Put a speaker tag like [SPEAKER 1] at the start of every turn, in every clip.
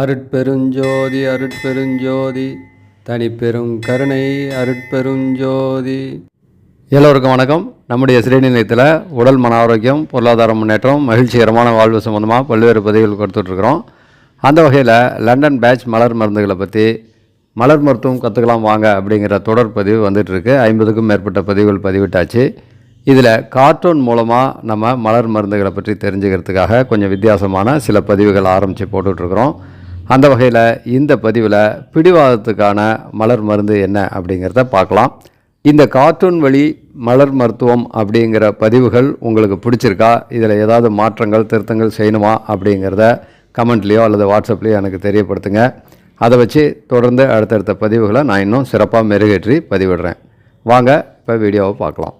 [SPEAKER 1] அருட்பெருஞ்சோதி அருட்பெருஞ்சோதி தனிப்பெரும் கருணை அருட்பெருஞ்சோதி. எல்லோருக்கும் வணக்கம். நம்முடைய சிறை நிலையத்தில் உடல் மன ஆரோக்கியம் பொருளாதார முன்னேற்றம் மகிழ்ச்சிகரமான வாழ்வு சம்மந்தமாக பல்வேறு பதிவுகள் கொடுத்துட்ருக்குறோம். அந்த வகையில் லண்டன் பேட்ச் மலர் மருந்துகளை பற்றி மலர் மருத்துவம் கற்றுக்கலாம் வாங்க அப்படிங்கிற தொடர் பதிவு வந்துட்டுருக்கு ஐம்பதுக்கும் மேற்பட்ட பதிவுகள் பதிவிட்டாச்சு. இதில் கார்ட்டூன் மூலமாக நம்ம மலர் மருந்துகளை பற்றி தெரிஞ்சுக்கிறதுக்காக கொஞ்சம் வித்தியாசமான சில பதிவுகள் ஆரம்பித்து போட்டுட்ருக்குறோம். அந்த வகையில் இந்த பதிவில் பிடிவாதத்துக்கான மலர் மருந்து என்ன அப்படிங்கிறத பார்க்கலாம். இந்த கார்ட்டூன் வழி மலர் மருத்துவம் அப்படிங்கிற பதிவுகள் உங்களுக்கு பிடிச்சிருக்கா? இதில் ஏதாவது மாற்றங்கள் திருத்தங்கள் செய்யணுமா அப்படிங்கிறத கமெண்ட்லேயோ அல்லது வாட்ஸ்அப்லேயோ எனக்கு தெரியப்படுத்துங்க. அதை வச்சு தொடர்ந்து அடுத்தடுத்த பதிவுகளை நான் இன்னும் சிறப்பாக மெருகேற்றி பதிவிடுறேன். வாங்க இப்போ வீடியோவை பார்க்கலாம்.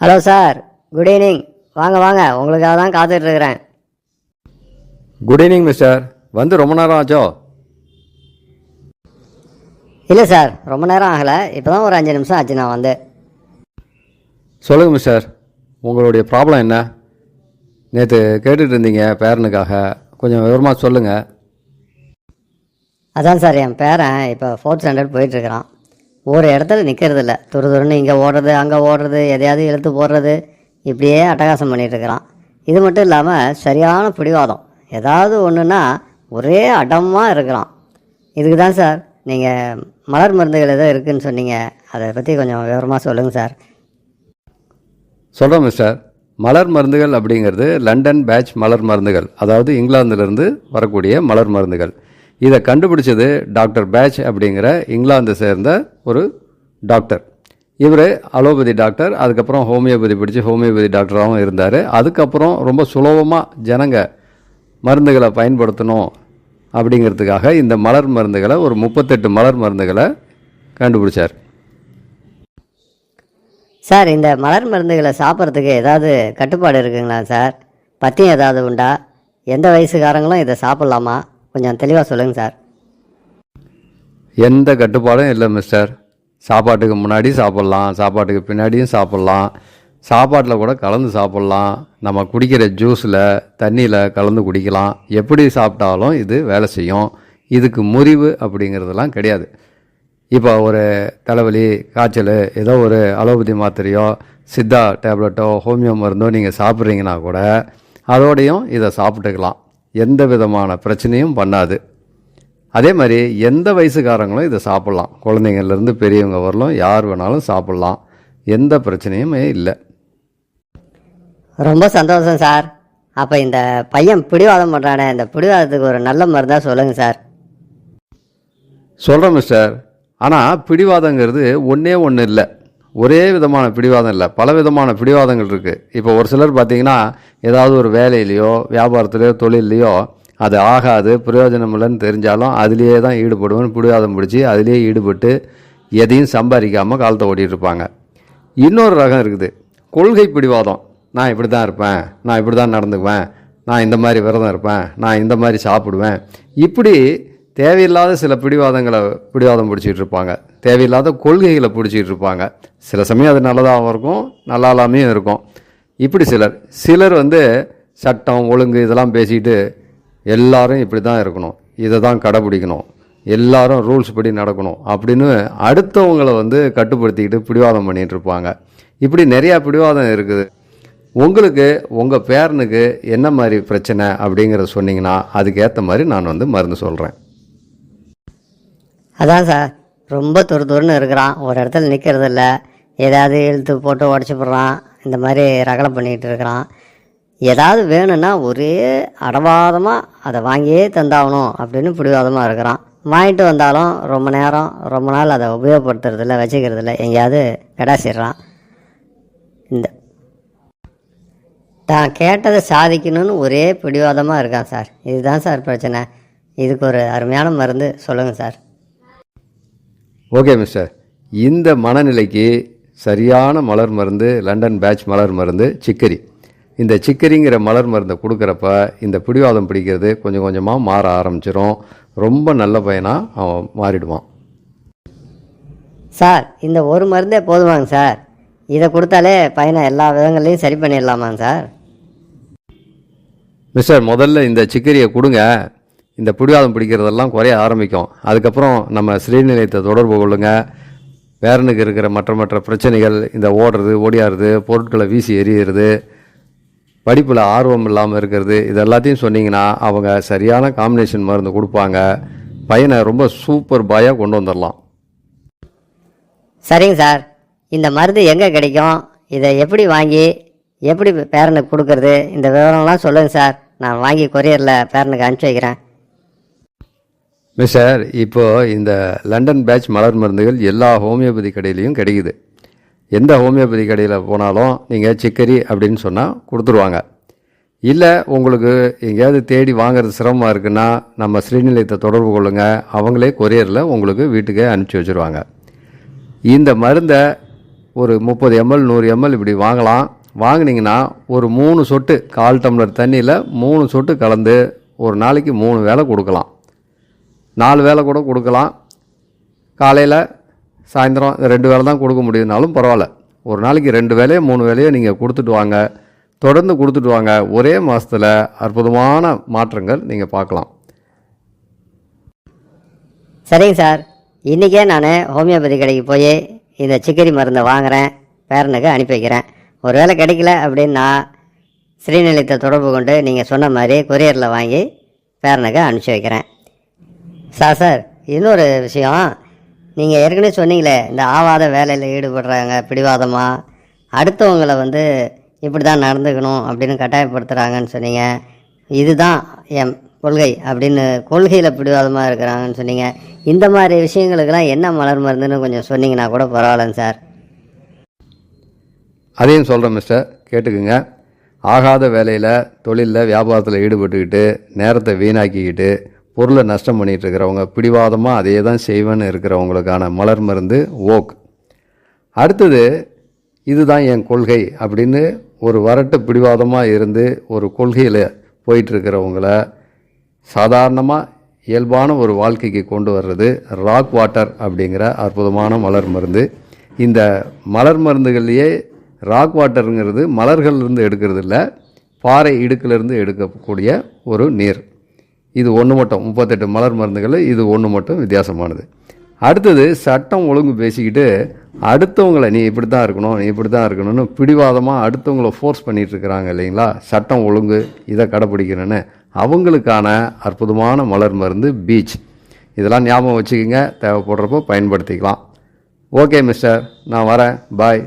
[SPEAKER 2] Hello sir good evening. வாங்க வாங்க. உங்களுக்காக தான் காத்துட்ருக்கிறேன்
[SPEAKER 1] குட் ஈவினிங் மிஸ்டர். வந்து ரொம்ப நேரம் ஆச்சோ?
[SPEAKER 2] இல்லை சார் ரொம்ப நேரம் ஆகலை. இப்போ தான் ஒரு அஞ்சு நிமிஷம் ஆச்சு நான் வந்து.
[SPEAKER 1] சொல்லுங்கள் மிஸ்டர் உங்களுடைய ப்ராப்ளம் என்ன? நேற்று கேட்டுட்டு இருந்தீங்க பேரனுக்காக. கொஞ்சம் விவரமாக சொல்லுங்கள்
[SPEAKER 2] அதான் சார் என் பேரன் இப்போ ஃபோர்த் ஸ்டாண்டர்ட் போயிட்டுருக்கிறான் ஒரு இடத்துல நிற்கிறது இல்லை. துரு துருன்னு இங்கே ஓடுறது அங்கே ஓடுறது எதையாவது இழுத்து போடுறது இப்படியே அட்டகாசம் பண்ணிட்டு இருக்கிறான். இது மட்டும் இல்லாமல் சரியான பிடிவாதம். ஏதாவது ஒன்றுனா ஒரே அடமாக இருக்கிறான். இதுக்கு தான் சார் நீங்கள் மலர் மருந்துகள் ஏதோ இருக்குதுன்னு சொன்னீங்க. அதை பற்றி கொஞ்சம் விவரமாக சொல்லுங்கள் சார்.
[SPEAKER 1] சொல்கிறோம் மிஸ்டர். மலர் மருந்துகள் அப்படிங்கிறது லண்டன் பேட்ச் மலர் மருந்துகள். அதாவது இங்கிலாந்துலேருந்து வரக்கூடிய மலர் மருந்துகள். இதை கண்டுபிடிச்சது டாக்டர் பேட்ச் அப்படிங்கிற இங்கிலாந்தை சேர்ந்த ஒரு டாக்டர். இவர் அலோபதி டாக்டர் அதுக்கப்புறம் ஹோமியோபதி பிடிச்சி ஹோமியோபதி டாக்டராகவும் இருந்தார். அதுக்கப்புறம் ரொம்ப சுலபமாக ஜனங்க மருந்துகளை பயன்படுத்தணும் அப்படிங்கிறதுக்காக இந்த மலர் மருந்துகளை ஒரு முப்பத்தெட்டு மலர் மருந்துகளை கண்டுபிடிச்சார்.
[SPEAKER 2] சார் இந்த மலர் மருந்துகளை சாப்பிட்றதுக்கு ஏதாவது கட்டுப்பாடு இருக்குங்களா சார்? பத்தியம் ஏதாவது உண்டா? எந்த வயசுக்காரங்களும் இதை சாப்பிட்லாமா? கொஞ்சம் தெளிவாக சொல்லுங்கள் சார்.
[SPEAKER 1] எந்த கட்டுப்பாடும் இல்லை மிஸ்டர். சாப்பாட்டுக்கு முன்னாடி சாப்பிட்லாம் சாப்பாட்டுக்கு பின்னாடியும் சாப்பிட்லாம். சாப்பாட்டில் கூட கலந்து சாப்பிட்லாம். நம்ம குடிக்கிற ஜூஸில் தண்ணியில் கலந்து குடிக்கலாம். எப்படி சாப்பிட்டாலும் இது வேலை செய்யும். இதுக்கு முறிவு அப்படிங்கிறதெல்லாம் கிடையாது. இப்போ ஒரு தலைவலி காய்ச்சல் ஏதோ ஒரு அலோபதி மாத்திரையோ சித்தா டேப்லெட்டோ ஹோமியோ மருந்தோ நீங்கள் சாப்பிட்றீங்கன்னா கூட அதோடையும் இதை சாப்பிட்டுக்கலாம். எந்த விதமான பிரச்சனையும் பண்ணாது. அதே மாதிரி எந்த வயசுக்காரங்களும் இதை சாப்பிட்லாம். குழந்தைங்கள்லேருந்து பெரியவங்க வரலும் யார் வேணாலும் சாப்பிட்லாம். எந்த பிரச்சனையுமே இல்லை.
[SPEAKER 2] ரொம்ப சந்தோஷம் சார். அப்போ இந்த பையன் பிடிவாதம் பண்ணுறானே இந்த பிடிவாதத்துக்கு ஒரு நல்ல மருந்தாக சொல்லுங்கள் சார்.
[SPEAKER 1] சொல்கிறேன் மிஸ்டர். ஆனால் பிடிவாதங்கிறது ஒன்றே ஒன்று இல்லை. ஒரே விதமான பிடிவாதம் இல்லை. பல விதமான பிடிவாதங்கள் இருக்குது இப்போ ஒரு சிலர் பார்த்தீங்கன்னா ஏதாவது ஒரு வேலையிலையோ வியாபாரத்துலையோ தொழில்லையோ அது ஆகாது பிரயோஜனம் இல்லைன்னு தெரிஞ்சாலும் அதுலேயே தான் ஈடுபடுவேன் பிடிவாதம் பிடிச்சி அதுலேயே ஈடுபட்டு எதையும் சம்பாதிக்காமல் காலத்தை ஓட்டிகிட்டு இருப்பாங்க. இன்னொரு ரகம் இருக்குது. கொள்கை பிடிவாதம். நான் இப்படி தான் இருப்பேன் நான் இப்படி தான் நடந்துக்குவேன் நான் இந்த மாதிரி விரதம் இருப்பேன் நான் இந்த மாதிரி சாப்பிடுவேன். இப்படி தேவையில்லாத சில பிடிவாதங்களை பிடிவாதம் பிடிச்சிட்டு இருப்பாங்க. தேவையில்லாத கொள்கைகளை பிடிச்சிட்டு இருப்பாங்க. சில சமயம் அது நல்லதாகவும் இருக்கும் நல்லா இல்லாமையும் இருக்கும். இப்படி சிலர் சிலர் வந்து சட்டம் ஒழுங்கு இதெல்லாம் பேசிட்டு எல்லாரும் இப்படி தான் இருக்கணும். இதை தான் கடைப்பிடிக்கணும் எல்லாரும் ரூல்ஸ் படி நடக்கணும் அப்படின்னு அடுத்தவங்களை வந்து கட்டுப்படுத்திக்கிட்டு பிடிவாதம் பண்ணிகிட்டு இருப்பாங்க. இப்படி நிறையா பிடிவாதம் இருக்குது. உங்களுக்கு உங்கள் பேரனுக்கு என்ன மாதிரி பிரச்சனை அப்படிங்கிறத சொன்னீங்கன்னா அதுக்கேற்ற மாதிரி நான் வந்து மருந்து சொல்கிறேன்
[SPEAKER 2] அதான் சார் ரொம்ப துரு துருன்னு இருக்கிறான். ஒரு இடத்துல நிற்கிறது இல்ல. ஏதாவது இழுத்து போட்டு உடச்சி போடுறான். இந்த மாதிரி ரகலை பண்ணிக்கிட்டு இருக்கிறான். ஏதாவது வேணும்னா ஒரே அடவாதமாக அதை வாங்கியே தந்தாகணும் அப்படின்னு பிடிவாதமாக இருக்கிறான். வாங்கிட்டு வந்தாலும் ரொம்ப நேரம் ரொம்ப நாள் அதை உபயோகப்படுத்துறதில்ல வச்சுக்கிறதில்ல. எங்கேயாவது கடாசிடுறான் இந்த தான் கேட்டதை சாதிக்கணும்னு ஒரே பிடிவாதமாக இருக்கான் சார்? இதுதான் சார் பிரச்சனை. இதுக்கு ஒரு அருமையான மருந்து சொல்லுங்கள் சார்.
[SPEAKER 1] Okay mister. இந்த மனநிலைக்கு சரியான மலர் மருந்து லண்டன் பேட்ச் மலர் மருந்து சிக்கரி. இந்த சிக்கரிங்கிற மலர் மருந்தை கொடுக்குறப்ப இந்த பிடிவாதம் பிடிக்கிறது கொஞ்சம் கொஞ்சமாக மாற ஆரம்பிச்சிரும். ரொம்ப நல்ல பையனாக அவன் மாறிடுவான்.
[SPEAKER 2] சார் இந்த ஒரு மருந்தே போதுமாங்க சார். இதை கொடுத்தாலே பையனை எல்லா விதங்கள்லையும் சரி பண்ணிடலாமாங்க சார்?
[SPEAKER 1] மிஸ்டர் முதல்ல இந்த சிக்கரியை கொடுங்க. இந்த பிடிவாதம் பிடிக்கிறதெல்லாம் குறைய ஆரம்பிக்கும். அதுக்கப்புறம் நம்ம ஸ்ரீநிலையத்தை தொடர்பு கொள்ளுங்க. வேரனுக்கு இருக்கிற மற்ற மற்ற பிரச்சனைகள் இந்த ஓடுறது ஓடியாடுறது பொருட்களை வீசி எறிகிறது படிப்பில் ஆர்வம் இல்லாமல் இருக்கிறது இது எல்லாத்தையும் சொன்னிங்கன்னா அவங்க சரியான காம்பினேஷன் மருந்து கொடுப்பாங்க. பையனை ரொம்ப சூப்பர் பாயாக கொண்டு வந்துடலாம்.
[SPEAKER 2] சரிங்க சார். இந்த மருந்து எங்கே கிடைக்கும்? இதை எப்படி வாங்கி எப்படி பேரனுக்கு கொடுக்கறது? இந்த விவரம்லாம் சொல்லுங்கள் சார். நான் வாங்கி கொரியரில் பேரனுக்கு அனுப்பிச்சி வைக்கிறேன்.
[SPEAKER 1] சார் இப்போது இந்த லண்டன் பேட்ச் மலர் மருந்துகள் எல்லா ஹோமியோபதி கடையிலையும் கிடைக்குது. எந்த ஹோமியோபதி கடையில் போனாலும் நீங்கள் சிக்கரி அப்படின்னு சொன்னால் கொடுத்துருவாங்க. இல்லை உங்களுக்கு எங்கேயாவது தேடி வாங்குறது சிரமமாக இருக்குன்னா நம்ம ஸ்ரீநிலையத்தை தொடர்பு கொள்ளுங்கள் அவங்களே கொரியரில் உங்களுக்கு வீட்டுக்கே அனுப்பிச்சி வச்சுருவாங்க. இந்த மருந்தை ஒரு முப்பது எம்எல் நூறு எம்எல் இப்படி வாங்கலாம். வாங்கினீங்கன்னா ஒரு மூணு சொட்டு கால் டம்ளர் தண்ணியில் மூணு சொட்டு கலந்து ஒரு நாளைக்கு மூணு வேலை கொடுக்கலாம். நாலு வேளை கூட கொடுக்கலாம். காலையில் சாயந்தரம் ரெண்டு வேளை தான் கொடுக்க முடியுதுனாலும் பரவாயில்ல. ஒரு நாளைக்கு ரெண்டு வேலையோ மூணு வேலையோ நீங்கள் கொடுத்துட்டு வாங்க. தொடர்ந்து கொடுத்துட்டு வாங்க. ஒரே மாதத்தில் அற்புதமான மாற்றங்கள் நீங்கள் பார்க்கலாம்.
[SPEAKER 2] சரிங்க சார். இன்றைக்கே நான் ஹோமியோபதி கடைக்கு போய் இந்த சிக்கரி மருந்தை வாங்குகிறேன் பேரனுக்கு அனுப்பி வைக்கிறேன். ஒருவேளை கிடைக்கல அப்படின்னா ஸ்ரீநிலையத்தை தொடர்பு கொண்டு நீங்கள் சொன்ன மாதிரி கொரியரில் வாங்கி பேரனுக்கு அனுப்பிச்சி வைக்கிறேன். சார் சார் இன்னொரு விஷயம். நீங்கள் ஏற்கனவே சொன்னீங்களே இந்த ஆவாத வேலையில் ஈடுபடுறாங்க பிடிவாதமாக அடுத்தவங்களை வந்து இப்படி தான் நடந்துக்கணும் அப்படின்னு கட்டாயப்படுத்துகிறாங்கன்னு சொன்னீங்க. இதுதான் என் கொள்கை அப்படின்னு கொள்கையில் பிடிவாதமாக இருக்கிறாங்கன்னு சொன்னீங்க. இந்த மாதிரி விஷயங்களுக்கெல்லாம் என்ன மலர் மருந்துன்னு கொஞ்சம் சொன்னீங்கன்னா கூட பரவாயில்லைங்க சார்.
[SPEAKER 1] அதையும் சொல்கிறேன் மிஸ்டர் கேட்டுக்குங்க. ஆகாத வேலையில் தொழிலில் வியாபாரத்தில் ஈடுபட்டுக்கிட்டு நேரத்தை வீணாக்கிக்கிட்டு பொருளை நஷ்டம் பண்ணிகிட்டு இருக்கிறவங்க பிடிவாதமாக அதையே தான் செய்வேன்னு இருக்கிறவங்களுக்கான மலர் மருந்து ஓக். அடுத்தது இதுதான் என் கொள்கை அப்படின்னு ஒரு வரட்டு பிடிவாதமாக இருந்து ஒரு கொள்கையில் போயிட்டுருக்கிறவங்கள சாதாரணமாக இயல்பான ஒரு வாழ்க்கைக்கு கொண்டு வர்றது ராக் வாட்டர் அப்படிங்கிற அற்புதமான மலர் மருந்து. இந்த மலர் மருந்துகள்லேயே ராக் வாட்டருங்கிறது மலர்கள்லேருந்து எடுக்கிறது இல்லை பாறை இடுக்கிலிருந்து எடுக்கக்கூடிய ஒரு நீர். இது ஒன்று மட்டும் முப்பத்தெட்டு மலர் மருந்துகள் இது ஒன்று மட்டும் வித்தியாசமானது. அடுத்தது சட்டம் ஒழுங்கு பேசிக்கிட்டு அடுத்தவங்களை நீ இப்படி தான் இருக்கணும் நீ இப்படி தான் இருக்கணும்னு பிடிவாதமாக அடுத்தவங்களை ஃபோர்ஸ் பண்ணிகிட்ருக்குறாங்க இருக்கிறாங்க இல்லைங்களா? சட்டம் ஒழுங்கு இதை கடைப்பிடிக்கணும்னு. அவங்களுக்கான அற்புதமான மலர் மருந்து பீச். இதெல்லாம் ஞாபகம் வச்சுக்கோங்க தேவைப்படுறப்போ பயன்படுத்திக்கலாம். Okay mister. நான் வரேன். Bye.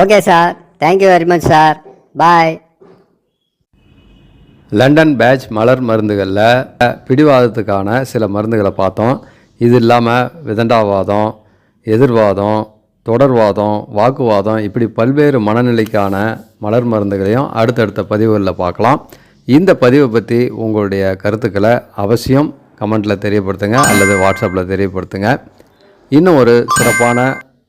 [SPEAKER 2] Okay sir. Thank you very much sir. Bye
[SPEAKER 1] London Bach மலர் மருந்துகளில் பிடிவாதத்துக்கான சில மருந்துகளை பார்த்தோம். இது இல்லாமல் விதண்டாவாதம் எதிர்வாதம் தொடர்வாதம் வாக்குவாதம் இப்படி பல்வேறு மனநிலைக்கான மலர் மருந்துகளையும் அடுத்தடுத்த பதிவுகளில் பார்க்கலாம். இந்த பதிவை பற்றி உங்களுடைய கருத்துக்களை அவசியம் கமெண்ட்டில் தெரியப்படுத்துங்க அல்லது வாட்ஸ்அப்பில் தெரியப்படுத்துங்க. இன்னும் ஒரு சிறப்பான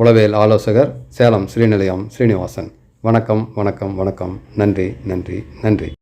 [SPEAKER 1] உளவியல் ஆலோசகர் சேலம் ஸ்ரீநிலையம் ஸ்ரீனிவாசன் வணக்கம் வணக்கம் வணக்கம். நன்றி நன்றி நன்றி.